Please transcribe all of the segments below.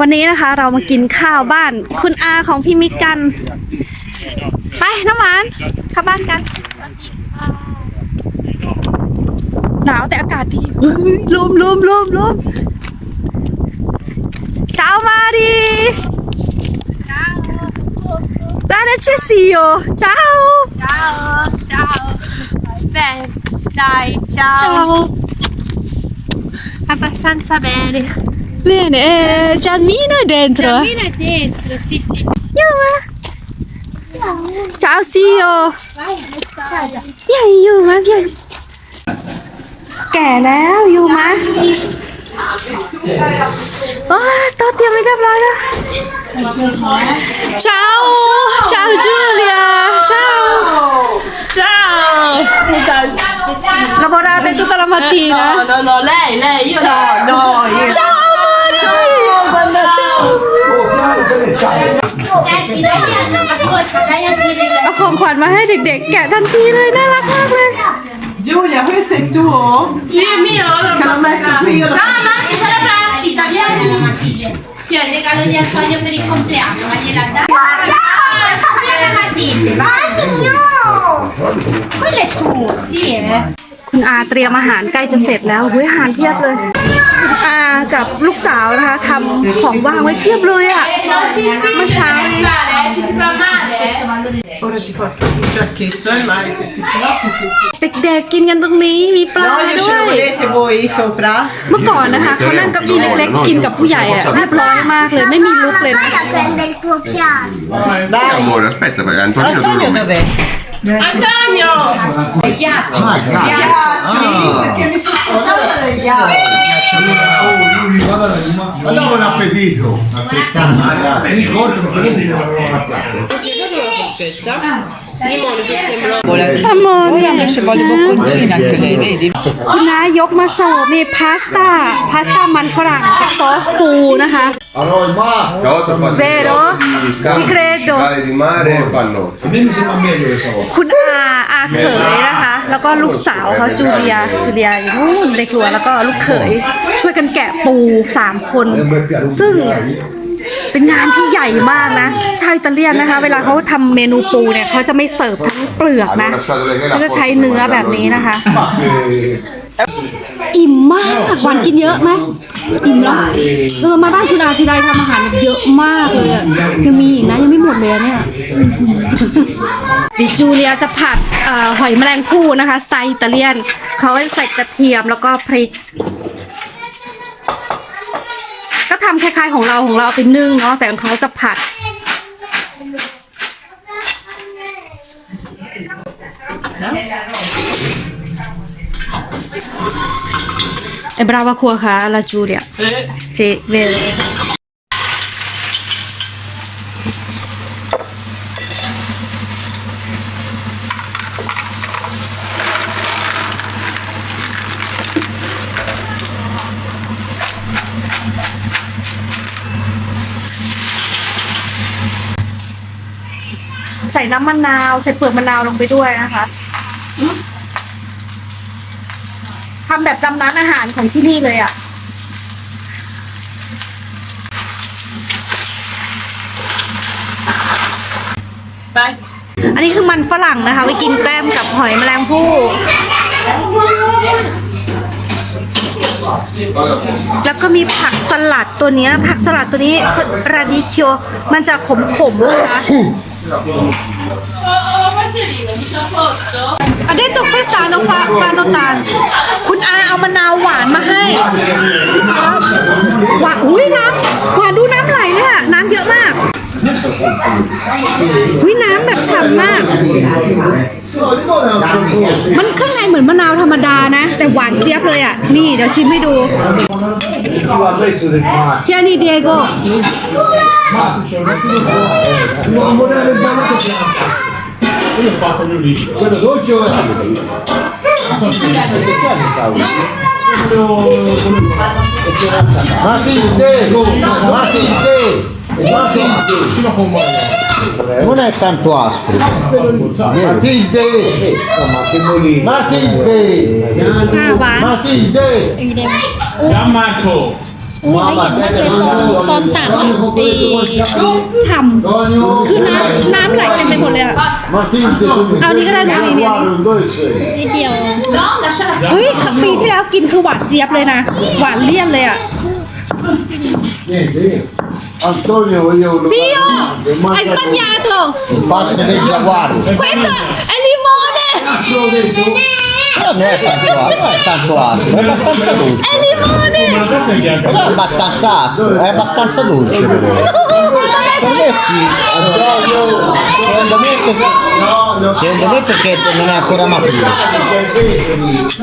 วันนี้นะคะเรามากินข้าวบ้าน คุณอาของพี่มิกกัน ไปน้ำหวานเข้าบ้านกัน หนาวแต่อากาศดีเฮ้ยลมลมลมลมเช้ามาดีลาเดชซิโอเช้า Ciao, ciao. Beh, dai, ciao. เช้า Abbastanza bene. Bene, eh, Gianmino è dentro. eh? Giammino è dentro, sì, sì. Yuma. Ciao Sio. Vieni Yuma, vieni. แก่แล้วยูมะโอ้ยโต๊ะเตรียมไว้เรียบร้อยแล้ว Ciao Ciao Giulia Ciao Ciao Lavorate tutta la mattina no, no, lei, lei, io no. no. Ciao เอาของขวัญมาให้เด็กๆ แกะทันทีเลย น่ารักมากเลย Giulia, questo è tuo? Sì, è mio. Che lo metto qui io lo No, ma anche c'è la plastica, vieni. Ti ho il regalo di Antonio per il compleanno, ma gliela dai. Vieni a matite, va. Quello è tuo, sì, eh. คุณอาเตรียมอาหารใกล้จะเสร็จแล้วเฮ้ยอาหารเพียบเลยคุณ อากับลูกสาวนะคะทำของว่างไว้เพียบเลยอะ Non ti spingi, Ma c'hai- non male, ci si fa male. Ora ti porto il giacchetto e mai perché sennò ti si... เด็กๆกินกันตรงนี้มีปลา L'olio ด้ ce ว lo ย volete voi sopra? เมื่อก่อนนะคะเขานั่งเก้าอี้เล็กๆกินกับผู้ใหญ่อะเรียบร้อยมากเลยไม่มีลุกเลยนะ prende il tuo piano. Dai. Amore, aspetta, perché Antonino Antonio dove... dov'è? Antonio! Ghiacci, perché mi sono scordata del ghiaccio. Buon appetito! Amore Ora ci vuole bocconcini anche lei, vedi? คุณน้ายกมาเสิร์ฟนี่พาสต้า พาสต้ามันฝรั่งกับซอสปูนะคะ Allora, basta! Stavolta ho fatto Vero? Ci credo. Scale di mare e pannotte. คุณอาอาเขยนะคะ แล้วก็ลูกสาวเขาจูเลียจูเลียอยู่นู่นในครัวแล้วก็ลูกเขยช่วยกันแกะปูสามคน ซึ่งเป็นงานที่ใหญ่มากนะชาวอิตาเลียนนะคะ เวลาเขาทำเมนูปูเนี่ยเขาจะไม่เสิร์ฟทั้งเปลือกนะเขาจะใช้เนื้อแบบนี้นะคะอิ่ มมากหวานกินเยอะไหมอิ่มแล้วเออมาบ้านคุณอาทีไรทำอาหารเยอะมากเลยอะยังมีอีกนะยังไม่หมดเลยอะเนี่ยดิจูเลียจะผัดเอ่อหอยแมลงภู่นะคะสไตล์อิตาเลียนเขาก็ใส่กระเทียมแล้วก็พริก ก็ทำคล้ายๆของเราของเราเป็นนึ่งเนาะแต่ของเขาจะผัด È brava a cuocare la Giulia. Sì, vero. ใส่น้ำมะนาว ใส่เปลือกมะนาวลงไปด้วยนะคะ ทำแบบจำร้านอาหารของที่นี่เลยอะ Vai. อันนี้คือมันฝรั่งนะคะไว้กินแกล้มกับหอยแมลงภู่แล้วก็มีผักสลัดตัวเนี้ย ผักสลัดตัวนี้ราดิคิโอมันจะขมๆนะคะอเดโตเพสตาโนฟาฟาโน มะนาวหวานมาให้หวานอุ้ยน้ำหวานดูน้ำไหลเลยอะน้ำเยอะมากอุ้ยน้ำแบบฉ่ำมาก มันข้างในเหมือนมะนาวธรรมดานะ แต่หวานเจี๊ยบเลยอะ นี่เดี๋ยวชิมให้ดูเชียนี่เดียโก Matilde! Matilde! Matilde! Non è tanto aspro. Matilde! Matilde! Ah, Matilde! Matilde! Da Marco! อุ้ยไเห็นว่าเคยตอนตอนตากอดีฉ่ำคือน้ำน้ำไหลเต็มไปหมดเลยอะเอานี่ก็ได้นี่นี่นิดเดียวอุ้ยปีที่แล้วกินคือหวานเจี๊ยบเลยนะ หวานเลี่ยนเลยอะซิโอไอสเปัญญาโต Passo del giaguaro. Questo è limone! Non è tanto aspro, è abbastanza dolce. È limone! Non è abbastanza aspro, è abbastanza dolce però. Per me sì, Antonio, secondo me perché, secondo me perché non è ancora maturo. Il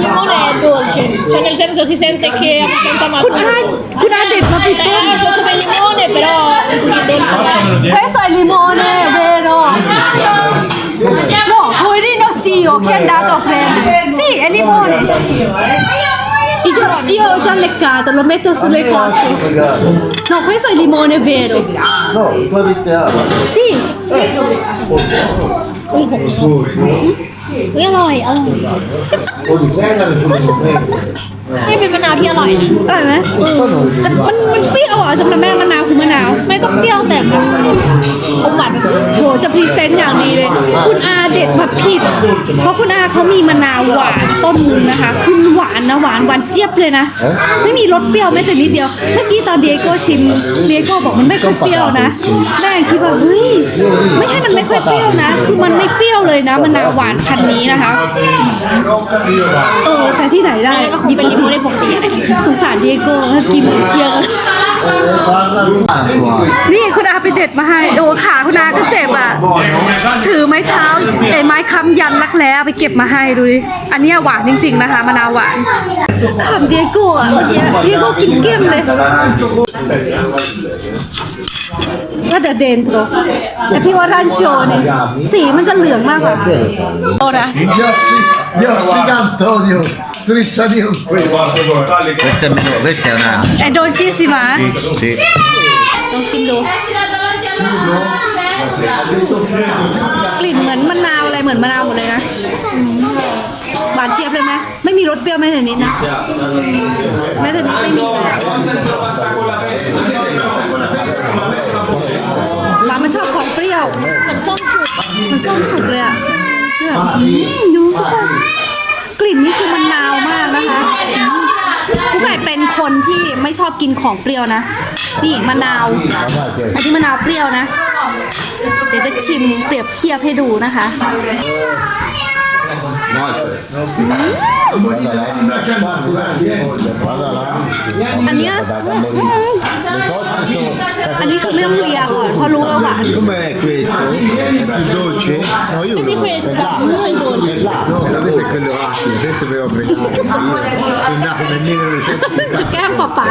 limone è dolce, cioè nel senso si sente che è abbastanza คุณ maturo. อาคุณอาเด็ดมาผิดต้น È come il limone, però un po' dolce. Questo è limone, vero? No, poverino Sio che è andato a prendere. Sì, è limone. Io, io ho già leccato, lo metto sulle coste. No, questo è il limone vero. No, il po' di teatro. Sì. Io lo ho, allora. อยอร่อย Un po' di cenere sulle monete. ให้เป็นมะนาวที่อร่อยนะอร่อยไหมแต่มันมันเปรี้ยวอะสำหรับแม่มะนาวคือมะนาวไม่ก็เปรี้ยวแต่มันอมหวานโหจะพรีเซนต์อย่างนี้เลย คุณอาเด็ดมาผิด เพราะคุณอาเขามีมะนาวหวานต้นหนึ่งนะคะคือหวานนะหวานหวานเจี๊ยบเลยนะ ไม่มีรสเปรี้ยวแม้แต่นิดเดียว เมื่อกี้ตอนเดียโก้ชิมเดียโก้บอกมันไม่ค่อยเปรี้ยวนะแม่คิดว่าเฮ้ยไม่ใช่มันไม่ค่อยเปรี้ยวนะ คือมันไม่เปรี้ยวเลยนะมะนาวหวานพันธุ์นี้นะคะเออแต่ที่ไหนได้ก็คงเป็นลิโมเน่ปกติอะไรสงสารเดียโก้กินเกี๊ยว Tanto aspro. นี่คุณอาไปเด็ดมาให้โอ้ขาคุณอาก็เจ็บอะ ถือไม้เท้าไอ้ไม้ค้ำยันรักแร้เอาไปเก็บมาให้ดูดิ อันเนี้ยหวานจริง ๆ นะคะมะนาวหวานขำเดียโก้อะเมื่อกี้เดียโก้กินเกลี้ยมเลยก็เดเดนโตรแต่พี่ว่ารันโชนี่สีมันจะเหลืองมากกว่าโอ้นะ Gli occhi, gli occhi d'Antonio, strizzati con quello. Questa è, meno, questa è una... แอนโดนชีสิมา Sì. ลองชิมดูกลิ่นเหมือนมะนาวอะไรเหมือนมะนาวหมดเลยนะอืมหวานเจี๊ยบเลยไหมไม่มีรสเปรี้ยวแม้แต่นิดนะแม้แต่นิดไม่มีเลยอะหมามันชอบของเปรี้ยวมันส้มสุกมันส้มสุกเลยอะเนี่ยอืมดูทุกคนก ลิ่นนี่คือมะนาวมากนะคะผู้ใหญ่เป็นคนที่ไม่ชอบกินของเปรี้ยวนะ นี่มะนาว อันนี้มะนาวเปรี้ยวนะ เดี๋ยวจะชิมเปรียบเทียบให้ดูนะคะ อันเนี้ยอัน นี้คือไม่ต้องเลียก่อนเพราะรู้ว่าหวาน Com'è questo? È più dolce? No, io Quindi no. questo è dolce. No, questo è quello acido, questo mi ho fregato. Io sono nato nel 1970. แก้มป๊าป๊า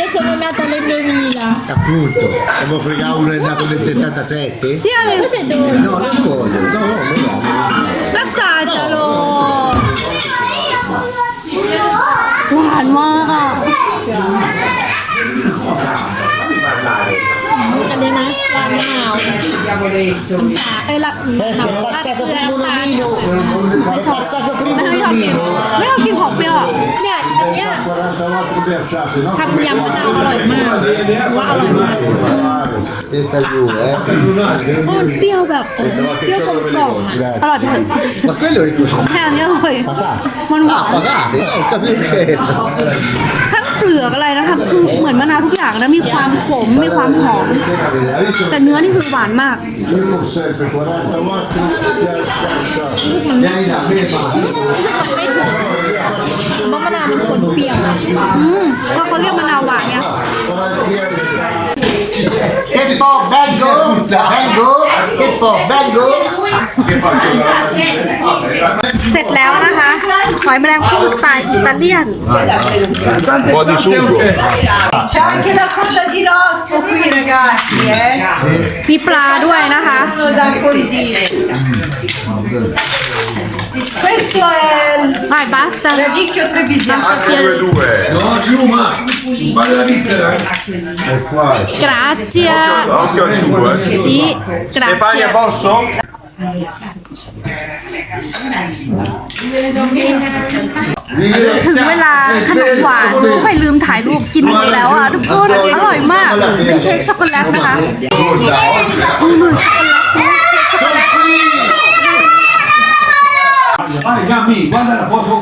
Io sono nata nel 2000. Appunto, come fregavo uno è nato nel 77? เที่ยวเลย Questo è dolce. No, non voglio, no, no, no, no. อันนี้นะรางมะนาวเอ้ยละ Senti, è passato prima un omino, è passato ไม่ prima ช un อบกิน omino. ไม่ชอบกินของเปรี้ยวอะเนี่ยอันเนี้ยทำยำมะนาวอร่อยมากว่าอร่อยมาก Testa giù, eh. มันเปรี้ยวแบบเออเปรี้ยวกลมกล่อมอะอร่อยเถอะ Ma quello è il costo. แค่นี้อร่อย มันหวา Ah, น pagate, no, ho capito che ทั้ มือนมะนาวทุกอย่างนะมีความขมมีความหอม แต่เนื้อนี่คือหวานมาก sempre 40 watt. Vieni da me, ma. รู้สึกมันไม่ถึงเพราะมะนาวมันคนเปรี้ยวอะอืมก็เขาเรียกมะนาวหวานไง Che po', vengo, vengo, che po', vengo. เสร็จแล้วนะคะหอยแมลงภู่สไตล์อิตาเลียน Un po' di sugo. C'è anche la coda di rospo qui ragazzi, eh. มีปลาด้วยนะคะ Sono da condire. Questo è il ไม่บาสตา radicchio trebisiano. Due, due. No, più ma vale la vita. E qua. กราเจีย Occhio al sugo, eh. สีกราเจีย Stefania, posso? ถึงเวลาขนมหวานก็ไปลืมถ่ายรูปกินหมดแล้วอะทุกคนอร่อยมาก เป็นเค้กช็อกโกแลตนะคะ Vai, Gami, guarda la foto.